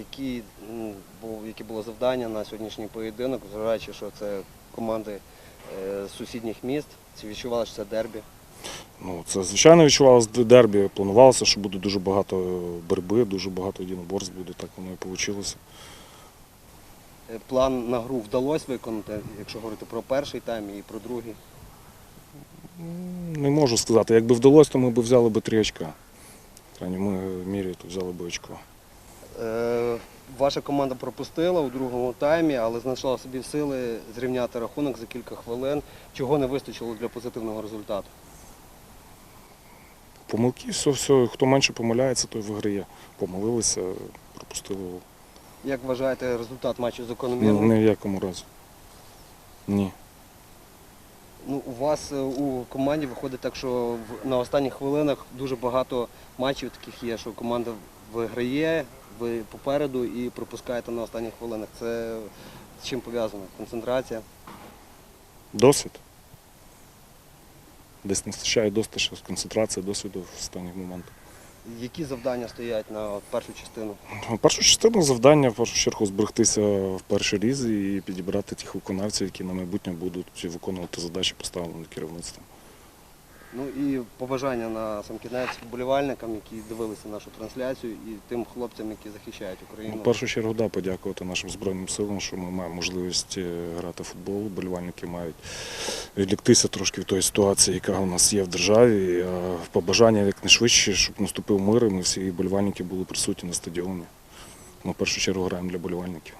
які, був, яке було завдання на сьогоднішній поєдинок, зважаючи, що це команди е, з сусідніх міст, чи відчували, що це дербі? Ну, це звичайно відчувалося дербі. Планувалося, що буде дуже багато боротьби, дуже багато єдиноборств буде, так воно і вийшло. Е, План на гру вдалося виконати, якщо говорити про перший тайм і про другий. Не можу сказати. Якби вдалося, то ми б взяли б три очка. В крайньому мірі то взяли б очко. Ваша команда пропустила у другому таймі, але знайшла собі сили зрівняти рахунок за кілька хвилин. Чого не вистачило для позитивного результату? Помилки, все, все. Хто менше помиляється, той виграє. Помилилися, пропустили. Як вважаєте результат матчу Ні, закономірним? ні в якому разі. Ні. Ну, у вас е, у команді виходить так, що на останніх хвилинах дуже багато матчів таких є, що команда виграє, ви попереду і пропускаєте на останніх хвилинах. Це з чим пов'язано? Концентрація. Досвід. Десь не вистачає досвіду, концентрації, досвіду в останніх моментах. Які завдання стоять на першу частину? Ну, Першу частину завдання в першу чергу зберегтися в першій лізі і підібрати тих виконавців, які на майбутнє будуть виконувати задачі, поставлені керівництвом. Ну і побажання на сам кінець вболівальникам, які дивилися нашу трансляцію, і тим хлопцям, які захищають Україну. Ну, В першу чергу да, подякувати нашим Збройним силам, що ми маємо можливість е, грати в футбол. Болівальники мають відліктися трошки від тої ситуації, яка у нас є в державі. А побажання якнайшвидше, щоб наступив мир, і ми всі болівальники були присутні на стадіоні. Ми в першу чергу граємо для болівальників.